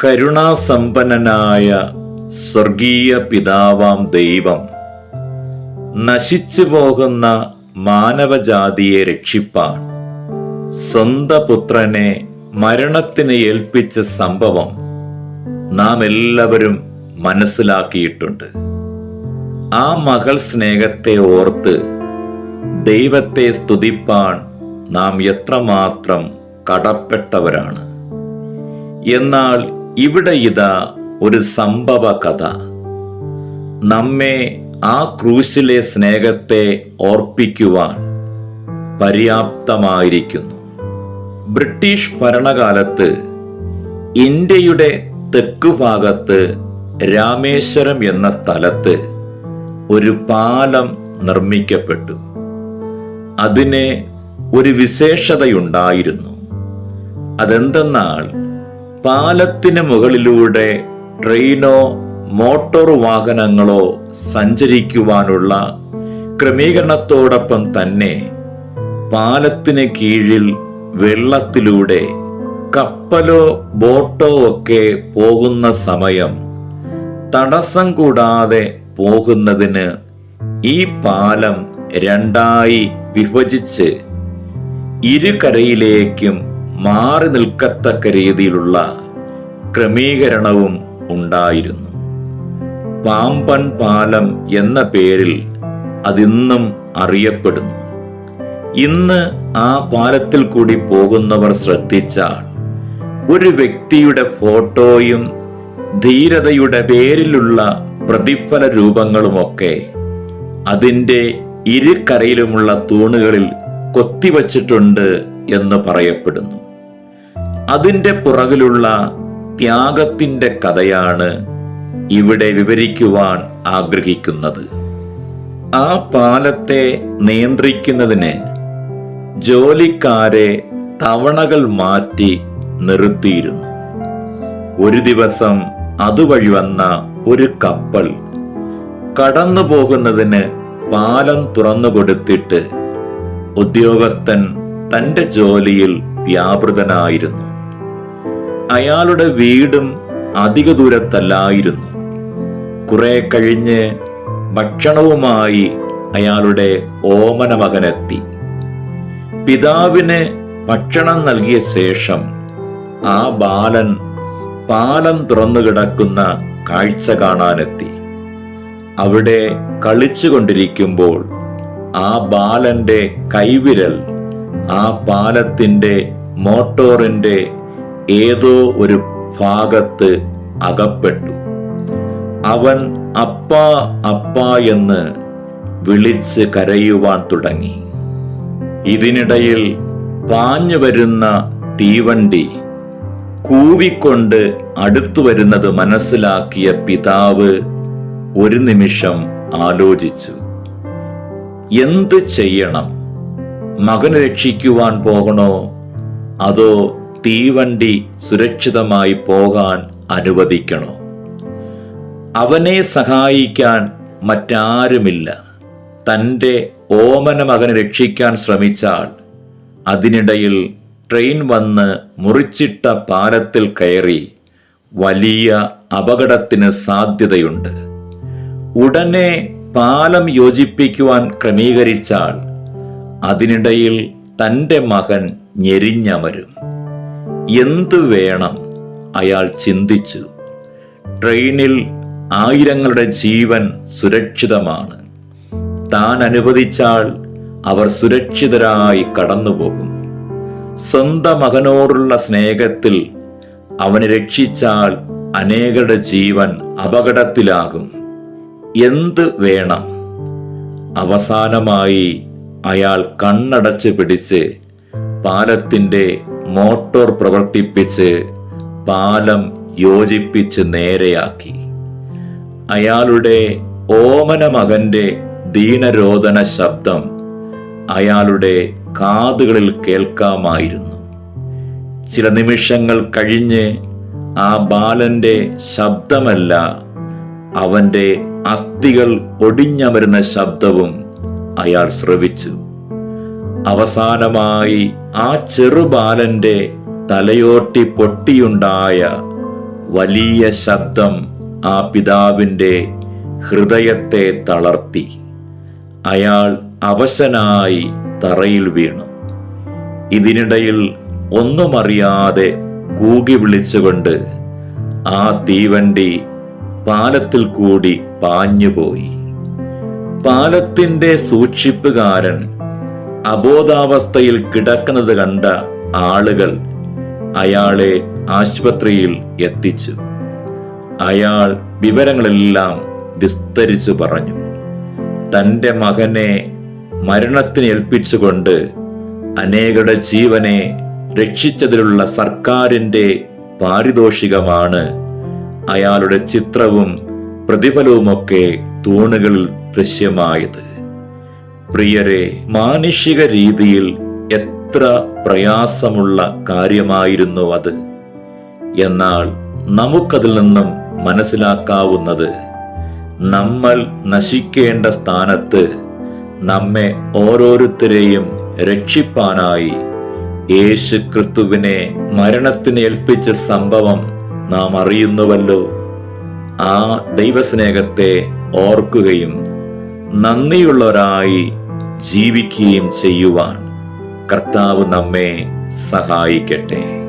കരുണാസമ്പന്നനായ സ്വർഗീയ പിതാവാം ദൈവം നശിച്ചു പോകുന്ന മാനവജാതിയെ രക്ഷിപ്പാൻ സ്വന്ത പുത്രനെ മരണത്തിന് ഏൽപ്പിച്ച സംഭവം നാം എല്ലാവരും മനസ്സിലാക്കിയിട്ടുണ്ട്. ആ മകൾ സ്നേഹത്തെ ഓർത്ത് ദൈവത്തെ സ്തുതിപ്പാൻ നാം എത്രമാത്രം കടപ്പെട്ടവരാണ്. എന്നാൽ ഇവിടെ ഇതാ ഒരു സംഭവ കഥ നമ്മെ ആ ക്രൂശിലെ സ്നേഹത്തെ ഓർപ്പിക്കുവാൻ പര്യാപ്തമായിരിക്കുന്നു. ബ്രിട്ടീഷ് ഭരണകാലത്ത് ഇന്ത്യയുടെ തെക്ക് ഭാഗത്ത് രാമേശ്വരം എന്ന സ്ഥലത്ത് ഒരു പാലം നിർമ്മിക്കപ്പെട്ടു. അതിന് ഒരു വിശേഷതയുണ്ടായിരുന്നു. അതെന്തെന്നാൽ പാലത്തിന് മുകളിലൂടെ ട്രെയിനോ മോട്ടോർ വാഹനങ്ങളോ സഞ്ചരിക്കുവാനുള്ള ക്രമീകരണത്തോടൊപ്പം തന്നെ പാലത്തിന് കീഴിൽ വെള്ളത്തിലൂടെ കപ്പലോ ബോട്ടോ ഒക്കെ പോകുന്ന സമയം തടസ്സം കൂടാതെ പോകുന്നതിന് ഈ പാലം രണ്ടായി വിഭജിച്ച് ഇരുകരയിലേക്കും മാറി നിൽക്കത്തക്ക രീതിയിലുള്ള ക്രമീകരണവും ഉണ്ടായിരുന്നു. പാമ്പൻ പാലം എന്ന പേരിൽ അതിന്നും അറിയപ്പെടുന്നു. ഇന്ന് ആ പാലത്തിൽ കൂടി പോകുന്നവർ ശ്രദ്ധിച്ചാൽ ഒരു വ്യക്തിയുടെ ഫോട്ടോയും ധീരതയുടെ പേരിലുള്ള പ്രതിഫല രൂപങ്ങളുമൊക്കെ അതിന്റെ ഇരുക്കരയിലുമുള്ള തൂണുകളിൽ കൊത്തിവച്ചിട്ടുണ്ട് എന്ന് പറയപ്പെടുന്നു. അതിന്റെ പുറകിലുള്ള ത്യാഗത്തിന്റെ കഥയാണ് ഇവിടെ വിവരിക്കുവാൻ ആഗ്രഹിക്കുന്നത്. ആ പാലത്തെ നിയന്ത്രിക്കുന്നതിന് ജോലിക്കാരെ തവണകൾ മാറ്റി നിർത്തിയിരുന്നു. ഒരു ദിവസം അതുവഴി വന്ന ഒരു കപ്പൽ കടന്നു പോകുന്നതിന് പാലം തുറന്നു കൊടുത്തിട്ട് ഉദ്യോഗസ്ഥൻ തന്റെ ജോലിയിൽ വ്യാപൃതനായിരുന്നു. അയാളുടെ വീടും അധിക ദൂരത്തല്ലായിരുന്നു. കുറെ കഴിഞ്ഞ് ഭക്ഷണവുമായി അയാളുടെ ഓമന മകനെത്തി. പിതാവിന് ഭക്ഷണം നൽകിയ ശേഷം ആ ബാലൻ പാലം തുറന്നു കിടക്കുന്ന കാഴ്ച കാണാനെത്തി. അവിടെ കളിച്ചുകൊണ്ടിരിക്കുമ്പോൾ ആ ബാലന്റെ കൈവിരൽ ആ പാലത്തിന്റെ മോട്ടോറിന്റെ ഏതോ ഒരു ഭാഗത്ത് അകപ്പെട്ടു. അവൻ അപ്പ അപ്പ എന്ന് വിളിച്ച് കരയുവാൻ തുടങ്ങി. ഇതിനിടയിൽ പാഞ്ഞു വരുന്ന തീവണ്ടി കൂവിക്കൊണ്ട് അടുത്തു വരുന്നത് മനസ്സിലാക്കിയ പിതാവ് ഒരു നിമിഷം ആലോചിച്ചു. എന്ത് ചെയ്യണം? മകനെ രക്ഷിക്കുവാൻ പോകണോ? അതോ തീവണ്ടി സുരക്ഷിതമായി പോകാൻ അനുവദിക്കണോ? അവനെ സഹായിക്കാൻ മറ്റാരുമില്ല. തന്റെ ഓമന മകനെ രക്ഷിക്കാൻ ശ്രമിച്ചാൽ അതിനിടയിൽ ട്രെയിൻ വന്ന് മുറിച്ചിട്ട പാലത്തിൽ കയറി വലിയ അപകടത്തിന് സാധ്യതയുണ്ട്. ഉടനെ പാലം യോജിപ്പിക്കുവാൻ ക്രമീകരിച്ചാൽ അതിനിടയിൽ തന്റെ മകൻ ഞെരിഞ്ഞമരും. എന്തു വേണം? അയാൾ ചിന്തിച്ചു. ട്രെയിനിൽ ആയിരങ്ങളുടെ ജീവൻ സുരക്ഷിതമാണ്. താൻ അനുവദിച്ചാൽ അവർ സുരക്ഷിതരായി കടന്നുപോകും. സ്വന്തം മകനോടുള്ള സ്നേഹത്തിൽ അവനെ രക്ഷിച്ചാൽ അനേകരുടെ ജീവൻ അപകടത്തിലാകും. എന്ത് വേണം? അവസാനമായി അയാൾ കണ്ണടച്ച് പിടിച്ച് പാലത്തിന്റെ മോട്ടോർ പ്രവർത്തിപ്പിച്ച് പാലം യോജിപ്പിച്ച് നേരെയാക്കി. അയാളുടെ ഓമന മകന്റെ ദീനരോധന ശബ്ദം അയാളുടെ കാതുകളിൽ കേൾക്കാമായിരുന്നു. ചില നിമിഷങ്ങൾ കഴിഞ്ഞ് ആ ബാലന്റെ ശബ്ദമല്ല അവന്റെ അസ്ഥികൾ ഒടിഞ്ഞമരുന്ന ശബ്ദവും അയാൾ ശ്രവിച്ചു. അവസാനമായി ആ ചെറുബാലന്റെ തലയോട്ടി പൊട്ടിയുണ്ടായ വലിയ ശബ്ദം ആ പിതാവിന്റെ ഹൃദയത്തെ തളർത്തി. അയാൾ അവശനായി തറയിൽ വീണു. ഇതിനിടയിൽ ഒന്നുമറിയാതെ കൂകി വിളിച്ചുകൊണ്ട് ആ തീവണ്ടി പാലത്തിൽ കൂടി പാഞ്ഞുപോയി. പാലത്തിന്റെ സൂക്ഷിപ്പുകാരൻ അബോധാവസ്ഥയിൽ കിടക്കുന്നത് കണ്ട ആളുകൾ അയാളെ ആശുപത്രിയിൽ എത്തിച്ചു. അയാൾ വിവരങ്ങളെല്ലാം വിസ്തരിച്ചു പറഞ്ഞു. തന്റെ മകനെ മരണത്തിന് ഏൽപ്പിച്ചുകൊണ്ട് അനേകരുടെ ജീവനെ രക്ഷിച്ചതിലുള്ള സർക്കാരിന്റെ പാരിതോഷികമാണ് അയാളുടെ ചിത്രവും പ്രതിഫലവുമൊക്കെ തൂണുകളിൽ ദൃശ്യമായത്. പ്രിയരെ മാനുഷിക രീതിയിൽ എത്ര പ്രയാസമുള്ള കാര്യമായിരുന്നു അത്. എന്നാൽ നമുക്കതിൽ നിന്നും മനസ്സിലാക്കാവുന്നത് നമ്മൾ നശിക്കേണ്ട സ്ഥാനത്ത് നമ്മെ ഓരോരുത്തരെയും രക്ഷിപ്പാനായി. യേശു ക്രിസ്തുവിനെ മരണത്തിന് ഏൽപ്പിച്ച സംഭവം നാം അറിയുന്നുവല്ലോ. ആ ദൈവസ്നേഹത്തെ ഓർക്കുകയും നന്ദിയുള്ളവരായി ജീവിക്കുകയും ചെയ്യുവാൻ കർത്താവ് നമ്മെ സഹായിക്കട്ടെ.